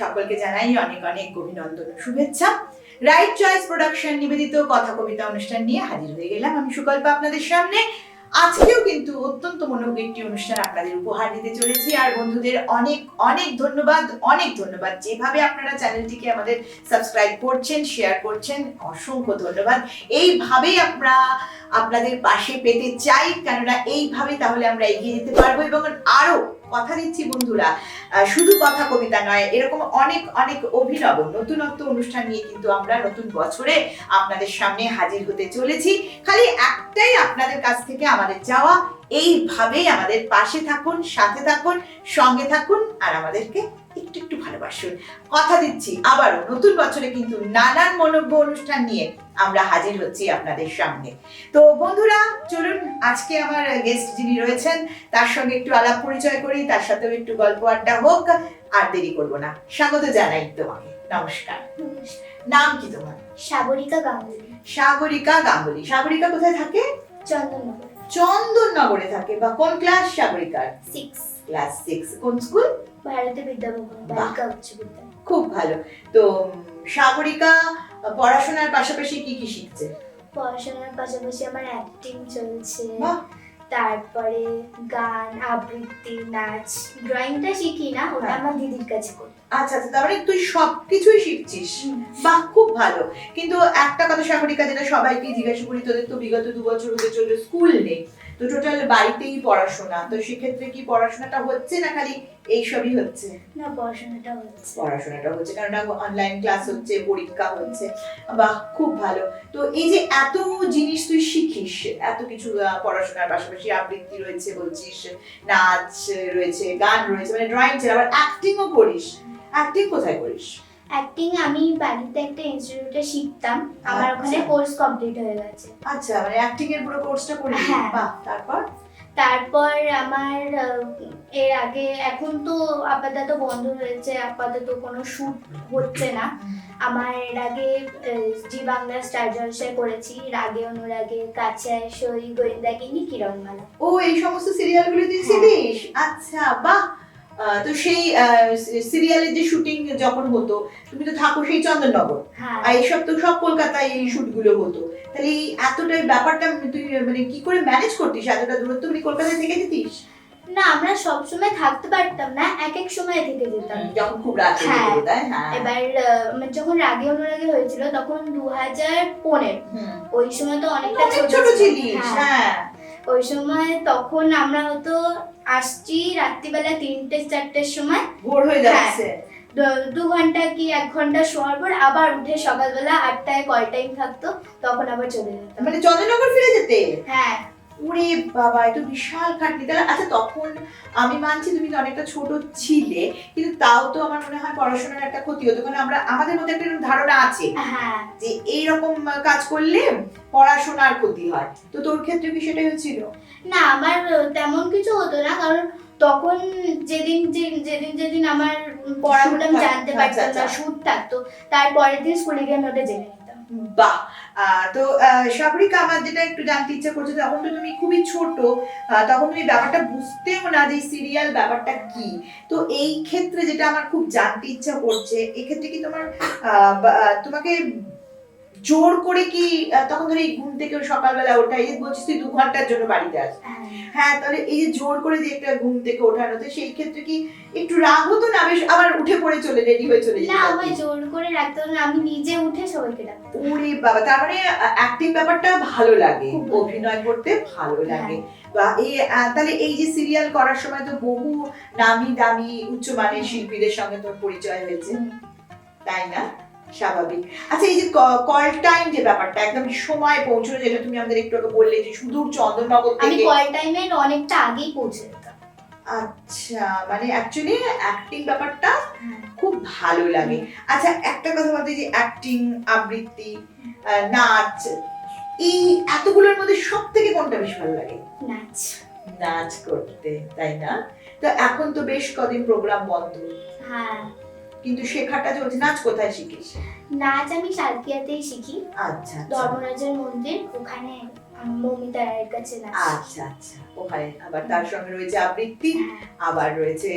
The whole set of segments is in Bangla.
সকলকে জানাই অনেক অনেক অভিনন্দন শুভেচ্ছা। রাইট চয়েস প্রোডাকশন নিবেদিত কথা কবিতা অনুষ্ঠান নিয়ে হাজির হয়ে গেলাম আমি সুকল্প আপনাদের সামনে। আজকেও কিন্তু অত্যন্ত মনোযোগী একটি অনুষ্ঠান আপনাদের উপহার দিতে চলেছি। আর বন্ধুদের অনেক অনেক ধন্যবাদ অনেক ধন্যবাদ। যেভাবে আপনারা চ্যানেলটিকে আমাদের সাবস্ক্রাইব করছেন, শেয়ার করছেন, অসংখ্য ধন্যবাদ। এইভাবেই আমরা আপনাদের পাশে পেতে চাই, কেননা এইভাবে তাহলে আমরা এগিয়ে যেতে পারব এবং আরও কথা দিচ্ছি বন্ধুরা। শুধু কথা কবিতা নয়, এরকম অনেক অনেক অভিনব, নতুনত্ব অনুষ্ঠান নিয়ে কিন্তু আমরা নতুন বছরে আপনাদের সামনে হাজির হতে চলেছি। খালি একটাই আপনাদের কাছ থেকে আমাদের চাওয়া, এইভাবেই আমাদের পাশে থাকুন, সাথে থাকুন, সঙ্গে থাকুন, আর আমাদেরকে একটু একটু ভালোবাসুন। কথা দিচ্ছি আবারও নতুন বছরে কিন্তু নানান মনোজ্ঞ অনুষ্ঠান নিয়ে আমরা হাজির হচ্ছি আপনাদের সামনে। তো বন্ধুরা চলুন আজকে আমার গেস্ট যিনি রয়েছেন তার সঙ্গে একটু আলাপ পরিচয় করি তার সাথেও একটু গল্প আড্ডা হোক আর দেরি করব না। স্বাগত জানাই তোমাকে। নমস্কার। নাম কি তোমার? সাগরিকা গাঙ্গুলি। সাগরিকা গাঙ্গুলি। সাগরিকা কোথায় থাকে? চন্দননগর। চন্দননগরে থাকে। বা কোন ক্লাস সাগরিকার? সিক্স ক্লাস সিক্স কোন স্কুল ভারতীয় বিদ্যাভবন বালিকা উচ্চ বিদ্যালয়। খুব ভালো। তো সাগরিকা পড়াশোনার পাশাপাশি কি কি শিখছে? পড়াশোনার পাশাপাশি আমার অ্যাক্টিং চলছে। বাহ। তারপরে গান আবৃত্তি নাচ ড্রয়িংটা শিখি না ওটা হ্যাঁ। আমার দিদির কাছে করি। আচ্ছা আচ্ছা তার মানে তুই সবকিছুই শিখছিস। বাহ খুব ভালো। কিন্তু একটা কথা সাগরিকা যেটা সবাইকে জিজ্ঞাসা করি তোদের তো বিগত দু বছর হতে চলল স্কুল নেই। তো টোটাল বাড়িতেই পড়াশোনা। তো সেক্ষেত্রে কি পড়াশোনাটা হচ্ছে না খালি এইসবই হচ্ছে। না পড়াশোনাটা হচ্ছে। পড়াশোনাটা হচ্ছে কারণ অনলাইন ক্লাস হচ্ছে পরীক্ষা হচ্ছে। বাহ খুব ভালো। তো এই যে এত জিনিস তুই শিখিস এত কিছু পড়াশোনার পাশাপাশি আবৃত্তি রয়েছে বলছিস নাচ রয়েছে গান রয়েছে মানে ড্রয়িং ছিল আবার অ্যাক্টিংও করিস। অ্যাক্টিং কোথায় করিস? অ্যাক্টিং আমি বাড়িতে একটা ইনস্টিটিউটে শিখতাম আমার আচ্ছা। ওখানে কোর্স কমপ্লিট হয়ে গেছে। আচ্ছা মানে অ্যাক্টিং এর পুরো কোর্সটা করিস? হ্যাঁ। বাহ তারপর? তারপর আমার এর আগে এখন তো আপাতত বন্ধ হয়েছে আপাতত কোনো শ্যুট হচ্ছে না। আমার এর আগে জি বাংলা স্টার জলসায় করেছি রাগে অনুরাগে কাছে সই গোয়েন্দাগিনী কিরণমালা। ও এই সমস্ত সিরিয়ালগুলো তুই হ্যাঁ। ছিলিস? আচ্ছা বাহ! তো সেই সিরিয়ালের যে শুটিং যখন হতো তুমি তো থাকো সেই চন্দননগর। হ্যাঁ। আর এইসব তো সব কলকাতায় এই শুটগুলো হতো। তাহলে এই এতটা ব্যাপারটা তুই মানে কি করে ম্যানেজ করতিস? এতটা দূরত্ব মানে কলকাতায় থেকে যেতিস? না আমরা সবসময় থাকতে পারতাম না এক এক সময় থেকে যেতাম। যখন খুব রাত হয়ে। হ্যাঁ। এবার আমার যখন রাগে অনুরাগে হয়েছিল তখন দু হাজার পনেরো। ওই সময় তো অনেকটা অনেক ছোট। ছিলিস হ্যাঁ। হ্যাঁ। ওই সময় তখন আমরা হয়তো আসছি রাত্রিবেলা তিনটে চারটের সময়। ভোর হয়ে যাচ্ছে। দু- দু ঘণ্টা কি এক ঘণ্টা শোয়ার পর আবার উঠে সকালবেলা আটটায় কয় টাইম থাকতো তখন আবার চলে যেতাম। মানে চন্দ্রনগর ফিরে যেতে? হ্যাঁ। ওরে বাবা এত বিশাল খাটনি। তাহলে আচ্ছা তখন আমি মানছি তুমি তো অনেকটা ছোট ছিলে কিন্তু তাও তো আমার মনে হয় পড়াশোনার একটা ক্ষতি হতো কারণ আমরা আমাদের মধ্যে একটা ধারণা আছে হ্যাঁ। যে এইরকম কাজ করলে পড়াশোনার ক্ষতি হয়। তো তোর ক্ষেত্রে কি সেটাই হচ্ছিল? না আমার তেমন কিছু হতো না কারণ তখন যেদিন যেদিন যেদিন আমার পড়াগুলো আমি জানতে আচ্ছা, পারতাম না আচ্ছা। শুট থাকতো তারপরের দিন স্কুলে গিয়ে আমি ওটা জেনে আহ, তো আহ, সাগরিকা আমার যেটা একটু জানতে ইচ্ছা করছে তখন তো তুমি খুবই ছোট তখন তুমি ব্যাপারটা বুঝতেও না যে সিরিয়াল ব্যাপারটা কি। তো এই ক্ষেত্রে যেটা আমার খুব জানতে ইচ্ছা করছে এক্ষেত্রে কি তোমার তোমাকে জোর করে কি তখন ধরে এই ঘুম থেকে সকালবেলা ওঠা এই বলছিস তুই দু ঘণ্টার জন্য বাড়িতে আস হ্যাঁ। হ্যাঁ তাহলে এই যে জোর করে যে একটা ঘুম থেকে ওঠানো তো সেই ক্ষেত্রে কি একটু রাগ হতো না? বেশ আবার উঠে পড়ে চলে রেডি হয়ে চলে যেতে না? আমায় জোর করে রাখতে না আমি নিজে উঠে সবাইকে ডাকতাম। ওরে বাবা তার মানে অ্যাক্টিং ব্যাপারটা ভালো লাগে অভিনয় করতে ভালো হ্যাঁ। লাগে। বা এই তাহলে এই যে সিরিয়াল করার সময় তো বহু নামি দামি উচ্চমানের শিল্পীদের সঙ্গে তোর পরিচয় হয়েছে। তাই না? স্বাভাবিক। আচ্ছা এই যে কল টাইম যে ব্যাপারটা একদম সময় পৌঁছলো যেটা তুমি আমাদের একটু আগে বললে যে সুদূর চন্দননগর আমি কল টাইমের অনেকটা আগেই পৌঁছে যেতাম। আচ্ছা মানে অ্যাকচুয়ালি অ্যাক্টিং ব্যাপারটা হ্যাঁ। খুব ভালো লাগে। আচ্ছা একটা কথা বলতে যে অ্যাক্টিং আবৃত্তি নাচ এই এতগুলোর মধ্যে সব থেকে কোনটা বেশি ভালো লাগে? নাচ। নাচ করতে তাই না? তো এখন তো বেশ কদিন প্রোগ্রাম বন্ধ। হ্যাঁ। কিন্তু শেখাটা চলছে নাচ কোথায় শিখিস? নাচ আমি সালকিয়াতেই শিখি। আচ্ছা আচ্ছা। ধর্মরাজের মন্দির ওখানে মৌমিতা রায়ের কাছে নাচ আচ্ছা আচ্ছা। ওখানে আবার তার সঙ্গে রয়েছে আবৃত্তি হ্যাঁ, আবার রয়েছে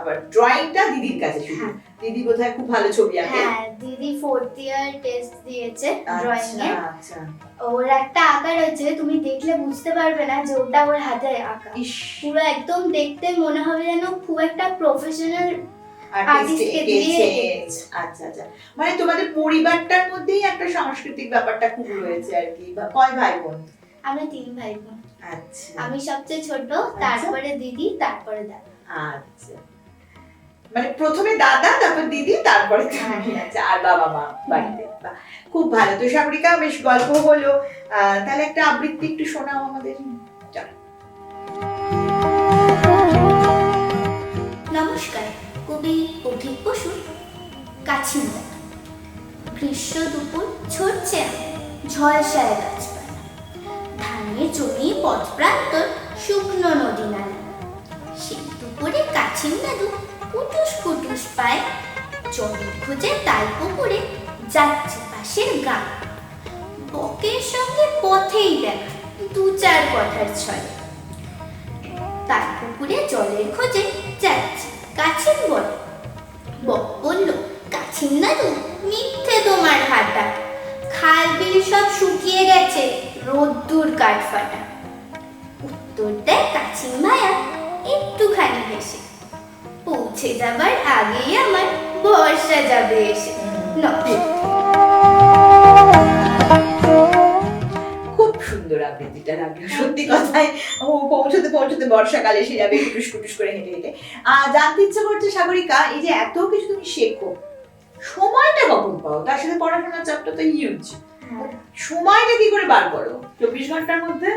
আবার ড্রয়িংটা দিদির কাছে শুধু। হ্যাঁ। দিদি বোধহয় খুব ভালো ছবি আঁকে। হ্যাঁ দিদি ফোর্থ ইয়ার টেস্ট দিয়েছে ড্রয়িং আচ্ছা এর আচ্ছা। ওর একটা আঁকা রয়েছে তুমি দেখলে বুঝতে পারবে না যে ওটা ওর হাতে আঁকা। পুরো একদম দেখতে মনে হবে যেন খুব একটা প্রফেশনাল আচ্ছা আচ্ছা। মানে তোমাদের পরিবারটার মধ্যেই একটা সাংস্কৃতিক ব্যাপারটা খুব রয়েছে আর কি বা কয় ভাই বোন আমরা তিন ভাই বোন আচ্ছা। আমি সবচেয়ে ছোট তারপরে দিদি তারপরে দাদা। আচ্ছা। মানে প্রথমে দাদা তারপর দিদি তারপরে তুমি। হ্যাঁ। আচ্ছা আর বাবা মা বাড়িতে। খুব ভালো। তো সাগরিকা বেশ গল্প হলো। আহ, তাহলে একটা আবৃত্তি একটু শোনাও আমাদের। নমস্কার। কবি পথিক বসু কাছিন্দা গ্রীষ্ম দুপুর ছড়ছে ঝলসায় গাছপালা ধানের জমি পথ প্রান্তর শুকনো নদী নালা। সেই দুপুরে কাছিম দাদু কুটুস কুটুস পায়। জলের খোঁজে তাল পুকুরে যাচ্ছে পাশের গা বকের সঙ্গে পথেই দেখা দু চার কথার ছয় তার পুকুরে জলের খোঁজে যাচ্ছে কাছিম বলে বক বলল কাছিম দাদু মিথ্যে তোমার হাঁটা খাল বিল সব শুকিয়ে গেছে রোদ্দুর কাঠ ফাটা। উত্তর দেয় কাছিম ভাইয়া একটুখানি হেসে। পৌঁছে যাবার আগেই আমার বর্ষা যাবে এসে। নমস্কার। সত্যি ও পৌঁছতে পৌঁছতে বর্ষাকালে এসে যাবে কুটুস কুটুস করে হেঁটে হেঁটে। জানতে ইচ্ছে করছে সাগরিকা এই যে এত কিছু তুমি শেখো সময়টা কখন পাও? তার সাথে পড়াশোনার চাপটা তো হিউজ সময়টা কি করে বার করো? চব্বিশ ঘণ্টার মধ্যে?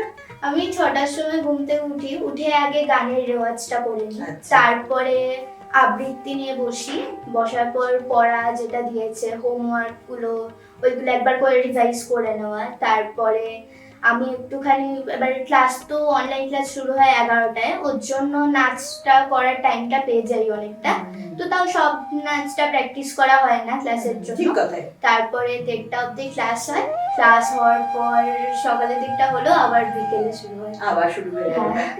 আমি ছটার সময় ঘুম থেকে উঠি উঠে আগে গানের রেওয়াজটা করে নিই। আচ্ছা। তারপরে আবৃত্তি নিয়ে বসি। বসার পর পড়া যেটা দিয়েছে হোমওয়ার্কগুলো ওইগুলো একবার করে রিভাইজ করে নেওয়া। তারপরে আমি একটুখানি এবার ক্লাস তো অনলাইন ক্লাস শুরু হয় এগারোটায় ওর জন্য নাচটা করার টাইমটা পেয়ে যাই অনেকটা। তো তাও সব নাচটা প্র্যাকটিস করা হয় না ক্লাসের জন্য। তারপরে দেড়টা অবধি ক্লাস হয়। ক্লাস হওয়ার পর সকালের দিকটা হলো আবার বিকেলে শুরু হয়। আবার শুরু হয়ে হ্যাঁ।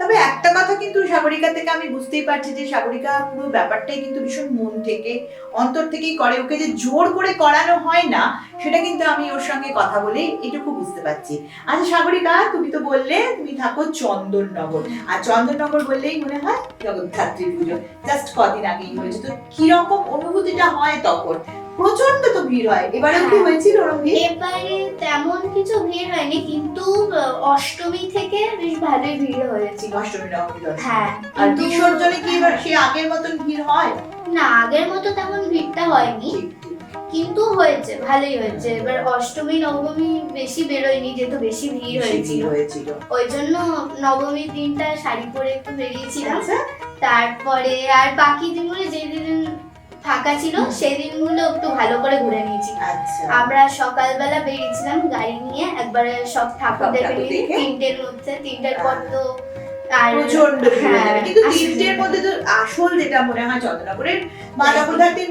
তবে একটা কথা কিন্তু সাগরিকা থেকে আমি বুঝতেই পারছি যে সাগরিকা পুরো ব্যাপারটাই কিন্তু ভীষণ মন থেকে অন্তর থেকেই করে। ওকে যে জোর করে করানো হয় না সেটা কিন্তু আমি ওর সঙ্গে কথা বলে এটুকু বুঝতে পারছি। আচ্ছা সাগরিকা তুমি তো বললে তুমি থাকো চন্দননগর। আর চন্দননগর বললেই মনে হয় জগদ্ধাত্রী পুজো। জাস্ট কদিন আগেই হয়েছে। তো কীরকম অনুভূতিটা হয় তখন? প্রচণ্ড তো ভিড় হয়। এবারেও কি হ্যাঁ। হয়েছিল ওরকম এবারে তেমন কিছু ভিড় হয়নি কিন্তু অষ্টমী থেকে বেশ ভালোই ভিড় হয়েছিল। অষ্টমী নবমী হ্যাঁ আর বিসর্জনে কি এবার সে আগের মতন ভিড় হয়? না আগের মতো তেমন ভিড়টা হয়নি। কিন্তু হয়েছে ভালোই হয়েছে। এবার অষ্টমী নবমী বেশি বেরোয়নি যেহেতু বেশি ভিড় হয়েছিল। হয়েছিল। ওই জন্য নবমীর দিনটা শাড়ি পরে একটু বেরিয়েছিলাম। আচ্ছা। তারপরে আর বাকি দিনগুলো যেদিন ফাঁকা ছিল সেই দিনগুলো একটু ভালো করে ঘুরে নিয়েছি। আচ্ছা। আমরা সকালবেলা বেরিয়েছিলাম গাড়ি নিয়ে একবারে সব ঠাকুর দেখে? তিনটের মধ্যে তিনটের পর তো প্রচণ্ড হয়ে। কিন্তু তিনটের মধ্যে তো আসল যেটা মনে হয় চন্দ্রনগরের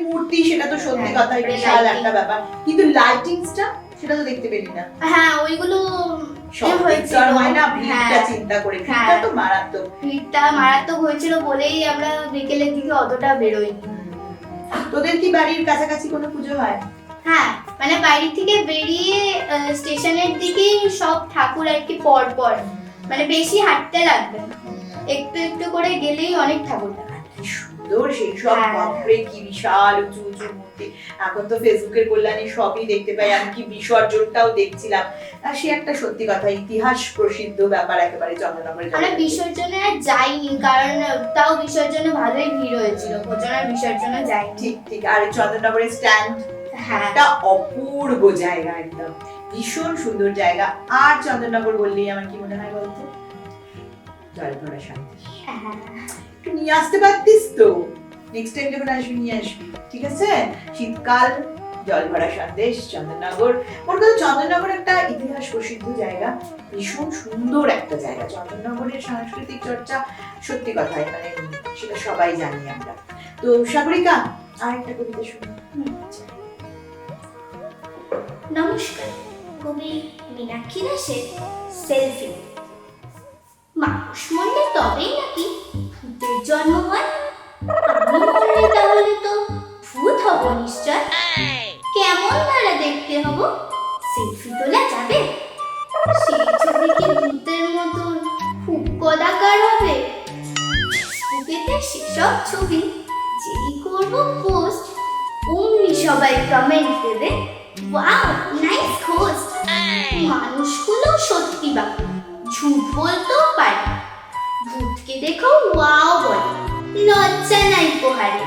মূর্তি সেটা তো সত্যি হ্যাঁ, কথা বিশাল একটা ব্যাপার। কিন্তু লাইটিংসটা সেটা তো দেখতে পেলি না। হ্যাঁ ওইগুলো হয় না ভিড়টা চিন্তা করে। ভিড়টা তো মারাত্মক। ভিড়টা মারাত্মক হয়েছিল বলেই আমরা বিকেলের দিকে অতটা বেরোইনি। তোদের কি বাড়ির কাছাকাছি কোনো পুজো হয়? হ্যাঁ মানে বাড়ি থেকে বেরিয়ে স্টেশনের দিকেই সব ঠাকুর আর কি পর পর মানে বেশি হাঁটতে লাগবে না। একটু একটু করে গেলেই অনেক ঠাকুর সুন্দর সেই সব হ্যাঁ। বাপরে কি বিশাল উঁচু উঁচু মূর্তি। এখন তো ফেসবুকের কল্যাণে সবই দেখতে পাই আমি কি বিসর্জনটাও দেখছিলাম। আর সে একটা সত্যি কথা ইতিহাস প্রসিদ্ধ ব্যাপার একেবারে চন্দ্রনগরের আমরা বিসর্জনে আর যাইনি কারণ তাও বিসর্জনে ভালোই ভিড় হয়েছিল। আর বিসর্জনে যাইনি। ঠিক ঠিক। আর চন্দ্রনগরের স্ট্যান্ড হ্যাঁ। একটা অপূর্ব জায়গা একদম। ভীষণ সুন্দর জায়গা। আর চন্দ্রনগর বললেই আমার কি মনে হয় বলতো? জল ভরা শান্তি হ্যাঁ। একটু নিয়ে আসতে পারতিস তো। নেক্সট টাইম যখন আসবি, নিয়ে আসবি। ঠিক আছে? শীতকাল জল ভরা সন্দেশ চন্দননগর। ওর কথা চন্দননগর একটা ইতিহাস প্রসিদ্ধ জায়গা। ভীষণ সুন্দর একটা জায়গা। চন্দননগরের সাংস্কৃতিক চর্চা সত্যি কথাই মানে সেটা সবাই জানি আমরা। তো সাগরিকা, আরেকটা কবিতা শুনি। নমস্কার। কবি মীনাক্ষী দাসের সেলফি মানুষ মরলে তবেই নাকি ভূতের জন্ম হয়। তাহলে তো ভূত হব নিশ্চয়। কেমন তারা দেখতে হব? সেলফি তোলা যাবে? সেই ছবি কি ভূতের মতন খুব কদাকার হবে? ফেসবুকেতে সেসব ছবি যেই করব পোস্ট অমনি সবাই কমেন্ট দেবে। ওয়াও মানুষগুলো সত্যি বাবু ঝুট বলতেও পারে। ভূতকে দেখো ওয়াও বলে। লজ্জা নাই পোহারে।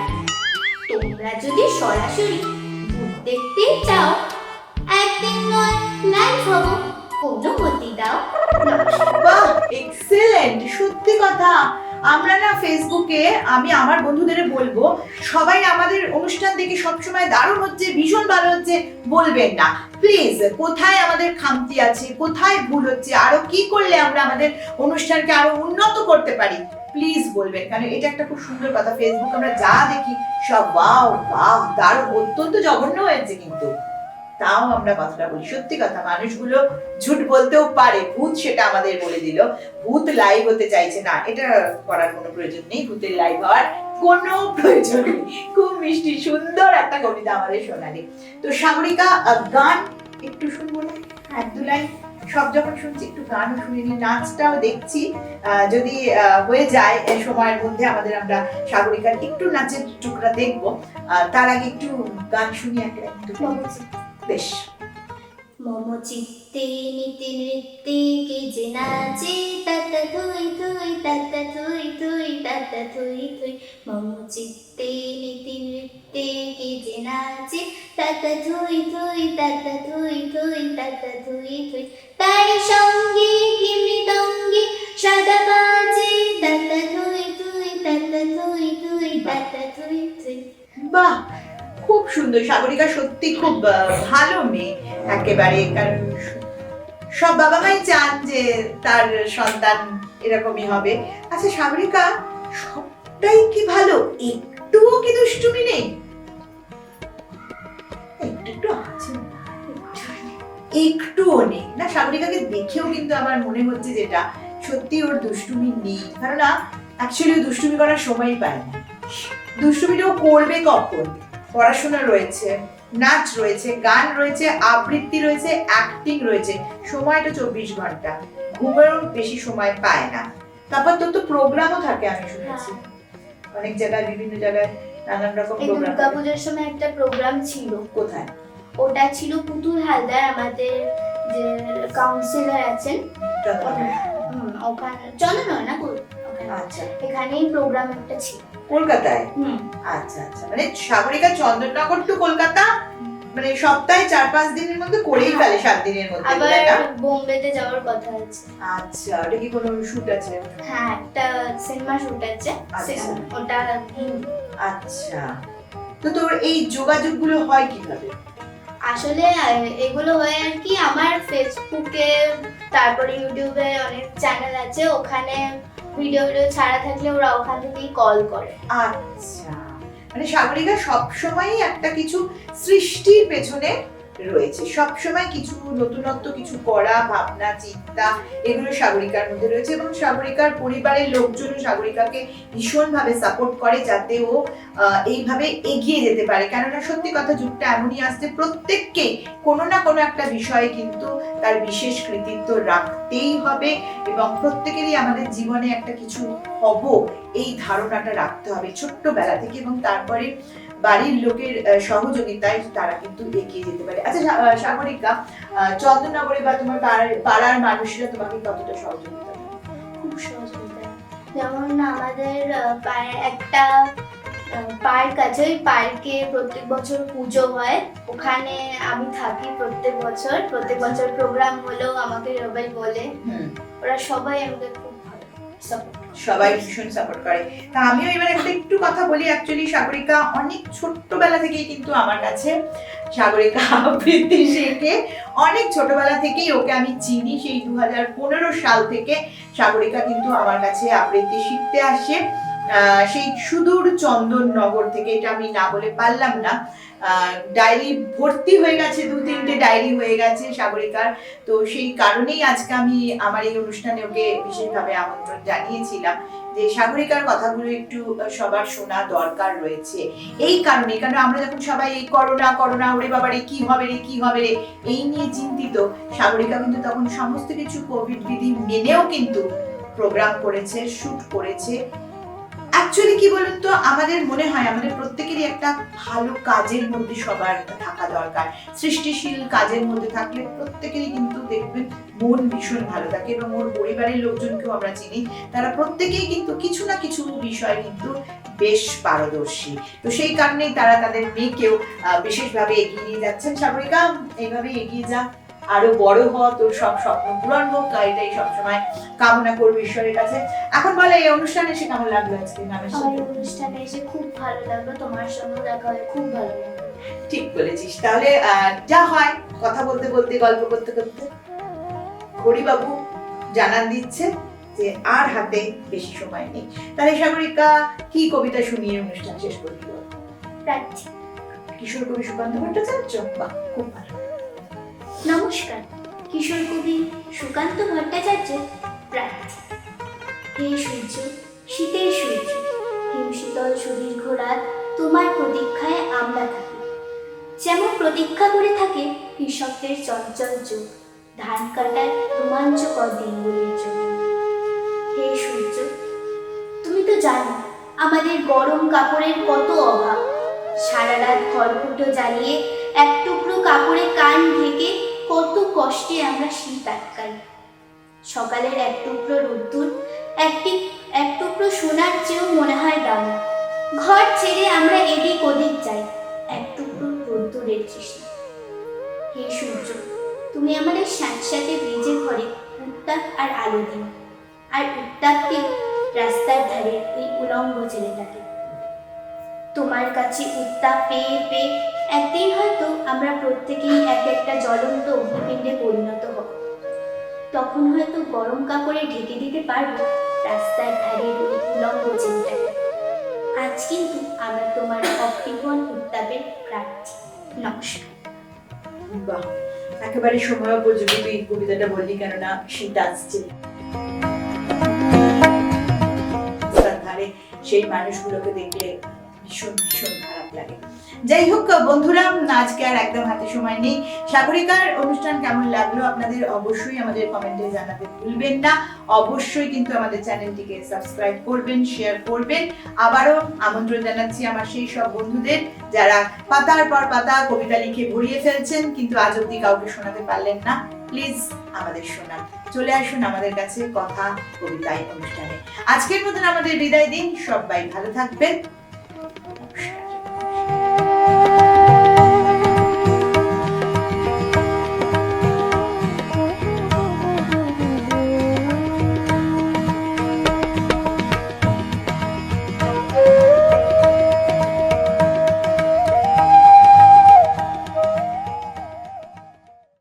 তোমরা যদি সরাসরি ভূত দেখতে চাও, একদিন নয় লাইভ হব। অনুমতি দাও। নমস্কার বাহ এক্সেলেন্ট সত্যি কথা। আমরা না ফেসবুকে আমি আমার বন্ধুদের বলব, সবাই আমাদের অনুষ্ঠান দেখে সবসময় দারুণ হচ্ছে, ভীষণ ভালো হচ্ছে, বলবেন না। প্লিজ কোথায় আমাদের খামতি আছে, কোথায় ভুল হচ্ছে, আরও কি করলে আমরা আমাদের অনুষ্ঠানকে আরও উন্নত করতে পারি? প্লিজ বলবেন, কারণ এটা একটা খুব সুন্দর কথা। ফেসবুক আমরা যা দেখি, সব বাও বাহ দারুণ, অত্যন্ত জঘন্য হয়েছে কিন্তু। তাও আমরা কথাটা বলি। সত্যি কথা, মানুষগুলো ঝুট বলতেও পারে, ভূত সেটা আমাদের বলে দিল। ভূত লাইভ হতে চাইছে না, এটা করার কোনো প্রয়োজন নেই, ভূতের লাইভ হওয়ার কোনো প্রয়োজন নেই। খুব মিষ্টি, সুন্দর একটা কবিতা আমাদের শোনালি তো সাগরিকা গান একটু শুনব না? এক দু লাইন। সব যখন শুনছি, একটু গানও শুনে নি, নাচটাও দেখছি। যদি হয়ে যায় সময়ের মধ্যে আমাদের আমরা সাগরিকার একটু নাচের টুকরা দেখব। তার আগে একটু গান শুনি একটা একটু বেশ। মম চিত্তে নীতি নৃত্যে কে যে নাচে তত থুই থুই তত থুই থুই তত থুই থুই। মম চিত্তে নীতি নৃত্যে কে যে নাচে তত থুই থুই তত থুই থুই তত থুই থুই। তাই সঙ্গে কি মৃদঙ্গে সদা বাজে তত থুই থুই তত থুই থুই তত থুই থুই। বাহ! খুব সুন্দর। সাগরিকা সত্যি খুব ভালো মেয়ে একেবারে, কারণ সব বাবা মাই চান যে তার সন্তান এরকমই হবে। আচ্ছা সাগরিকা, সবটাই কি ভালো? একটুও কি দুষ্টুমি নেই? একটুও নেই। না, সাগরিকাকে দেখেও কিন্তু আমার মনে হচ্ছে যেটা, সত্যি ওর দুষ্টুমি নেই। কারণ না অ্যাকচুয়ালি দুষ্টুমি করার সময়ই পায় না। দুষ্টুমিটাও করবে কখন? পড়াশোনা রয়েছে নাচ রয়েছে গান রয়েছে আবৃত্তি রয়েছে অ্যাক্টিং রয়েছে। সময়টা চব্বিশ ঘণ্টা। ঘুমেরও বেশি সময় পায় না। তারপর তোর তো প্রোগ্রামও থাকে আমি শুনেছি। অনেক জায়গায় বিভিন্ন জায়গায় নানান রকম প্রোগ্রাম দুর্গাপুজোর সময় একটা প্রোগ্রাম ছিল। কোথায়? ওটা ছিল পুতুল হালদার আমাদের যে কাউন্সিলর আছেন। ওখানে চলো না না। আচ্ছা এখানেই প্রোগ্রাম একটা ছিল। কলকাতায়? হুম। আচ্ছা আচ্ছা মানে সাগরিকা চন্দননগর টু কলকাতা মানে সপ্তাহে চার পাঁচ দিনের মধ্যে করেই ফেলে সাত দিনের মধ্যে আবার বোম্বেতে যাওয়ার কথা আছে। আচ্ছা ওটা কি কোনো শুট আছে? হ্যাঁ একটা সিনেমা শুট আছে আচ্ছা। ওটা আচ্ছা তো তোর এই যোগাযোগগুলো হয় কীভাবে? আসলে এগুলো হয় আর কি আমার ফেসবুকে তারপরে ইউটিউবে অনেক চ্যানেল আছে ওখানে ভিডিও ভিডিও ছাড়া থাকলে ওরা ওখান থেকেই কল করে। আচ্ছা। মানে সাগরিকা সবসময়ই একটা কিছু সৃষ্টির পেছনে রয়েছে। সবসময় কিছু নতুনত্ব, কিছু করা, ভাবনা, চিন্তা, এগুলো সাগরিকার মধ্যে রয়েছে এবং সাগরিকার পরিবারের লোকজন সাগরিকাকে ভীষণভাবে সাপোর্ট করে যাতে ও এইভাবে এগিয়ে যেতে পারে। কেননা সত্যি কথা যুগটা এমনই আসছে, প্রত্যেককে কোনো না কোনো একটা বিষয়ে কিন্তু তার বিশেষ কৃতিত্ব রাখতেই হবে এবং প্রত্যেকেরই আমাদের জীবনে একটা কিছু হব এই ধারণাটা রাখতে হবে ছোট্টবেলা থেকে এবং তারপরে বাড়ির লোকের সহযোগিতায় তারা কিন্তু এগিয়ে যেতে পারে। আচ্ছা সাগরিকা চন্দননগরে বা তোমার পাড়ার পাড়ার মানুষরা তোমাকে কতটা সহযোগিতা খুব সহযোগিতা। যেমন আমাদের একটা পার্ক আছে। ওই পার্কে প্রত্যেক বছর পুজো হয়। ওখানে আমি থাকি প্রত্যেক বছর। প্রত্যেক বছর প্রোগ্রাম হলেও আমাকে সবাই বলে। ওরা সবাই আমাকে খুব ভালো করে। সবাই ভীষণ সাপোর্ট করে। তা আমিও এবার একটা একটু কথা বলি অ্যাকচুয়ালি সাগরিকা অনেক ছোট্টবেলা থেকেই কিন্তু আমার কাছে, সাগরিকা আবৃত্তি শেখে অনেক ছোটবেলা থেকেই ওকে আমি চিনি। সেই দু হাজার পনেরো সাল থেকে সাগরিকা কিন্তু আমার কাছে আবৃত্তি শিখতে আসে। সেই সুদূর চন্দননগর থেকে, এটা আমি না বলে পারলাম না। ডায়েরি ভর্তি হয়ে গেছে, দু তিনটে ডায়েরি হয়ে গেছে সাগরিকার। তো সেই কারণেই আজকে আমি আমার এই অনুষ্ঠানে ওকে বিশেষভাবে আমন্ত্রণ জানিয়েছিলাম যে সাগরিকার কথাগুলো একটু সবার শোনা দরকার রয়েছে। এই কারণে কারণ আমরা যখন সবাই এই করোনা করোনা, ওরে বাবা রে কি হবে রে, কি হবে রে, এই নিয়ে চিন্তিত, সাগরিকা কিন্তু তখন সমস্ত কিছু কোভিড বিধি মেনেও কিন্তু প্রোগ্রাম করেছে শুট করেছে। অ্যাকচুয়ালি কি বলুন তো? আমাদের মনে হয়, আমাদের প্রত্যেকেরই একটা ভালো কাজের মধ্যে সবার থাকা দরকার। সৃষ্টিশীল কাজের মধ্যে থাকলে প্রত্যেকেরই কিন্তু দেখবেন মন ভীষণ ভালো থাকে এবং ওর পরিবারের লোকজনকেও আমরা চিনি। তারা প্রত্যেকেই কিন্তু কিছু না কিছু বিষয় কিন্তু বেশ পারদর্শী। তো সেই কারণেই তারা তাদের মেয়েকেও বিশেষভাবে এগিয়ে নিয়ে যাচ্ছেন। সাগরিকা এইভাবে এগিয়ে যা আরও বড় হ তোর সব স্বপ্ন পূরণ হোক এটাই সবসময় কামনা করব ঈশ্বরের কাছে। এখন বলে এই অনুষ্ঠানে এসে কেমন লাগল আজকে সাথে? অনুষ্ঠানে এসে খুব ভালো লাগল তোমার সঙ্গে দেখা হয়ে খুব ভালো লাগল। ঠিক বলেছিস। তাহলে যা হয় কথা বলতে বলতে গল্প করতে করতে হরিবাবু জানান দিচ্ছে যে আর হাতে বেশি সময় নেই। তাহলে সাগরিকা কি কবিতা শুনিয়ে অনুষ্ঠান শেষ করবি কিশোর কবি সুকান্ত ভট্টাচার্য? বা খুব ভালো। নমস্কার। কিশোর কবি সুকান্ত ভট্টাচার্যের প্রার্থী। হে সূর্য, শীতের সূর্য হিমশীতল সুদীর্ঘ রাত তোমার প্রতীক্ষায় আমরা থাকি। যেমন প্রতীক্ষা করে থাকে কৃষকদের চঞ্চল যুগ ধান কাটার রোমাঞ্চকর দিনগুলির জন্য হে সূর্য, তুমি তো জানো আমাদের গরম কাপড়ের কত অভাব। সারা রাত খড়কুটো জ্বালিয়ে এক টুকরো কাপড়ে কান ঢেকে কষ্টে আমরা শীত আটকাই। সকালের এক টুকরো রোদ্দুর একটি এক টুকরো সোনার চেয়েও মনে হয় দাম। ঘর ছেড়ে আমরা এদিক ওদিক যাই, এক টুকরো রোদ্দুরের তৃষ্ণা। হে সূর্য, তুমি আমাদের স্যাঁতস্যাঁতে ব্রিজে ঘরে উত্তাপ আর আলো দিও, আর উত্তাপকে রাস্তার ধারে এই উলঙ্গ ছেলেটাকে। তোমার কাছে উত্তাপ পেয়ে পেয়ে একদিন হয়তো আমরা প্রত্যেকেই এক একটা জ্বলন্ত অগ্নিপিণ্ডে পরিণত হব। তখন হয়তো গরম কাপড়ে ঢেকে দিতে পারব রাস্তার ধারের ওই উলঙ্গ চিন্তাকে আজ কিন্তু আমরা তোমার অকৃপণ উত্তাপের প্রার্থী। নমস্কার। বাহ, একেবারে সময় উপযোগী তুই কবিতাটা বললি কেননা শীত আসছে। সেই মানুষগুলোকে দেখলে ভীষণ ভীষণ খারাপ লাগে যাই হোক, বন্ধুরা, আজকে আর একদম হাতে সময় নেই। সাগরিকার অনুষ্ঠান কেমন লাগল আপনাদের অবশ্যই আমাদের কমেন্টে জানাতে ভুলবেন না। অবশ্যই কিন্তু আমাদের চ্যানেলটিকে সাবস্ক্রাইব করবেন শেয়ার করবেন। আবারও আমন্ত্রণ জানাচ্ছি আমার সেই সব বন্ধুদের, যারা পাতার পর পাতা কবিতা লিখে ভরিয়ে ফেলছেন, কিন্তু আজ অব্দি কাউকে শোনাতে পারলেন না। প্লিজ আমাদের শোনান। চলে আসুন আমাদের কাছে কথা কবিতায় অনুষ্ঠানে। আজকের মতন আমাদের বিদায় দিন। সবাই ভালো থাকবেন।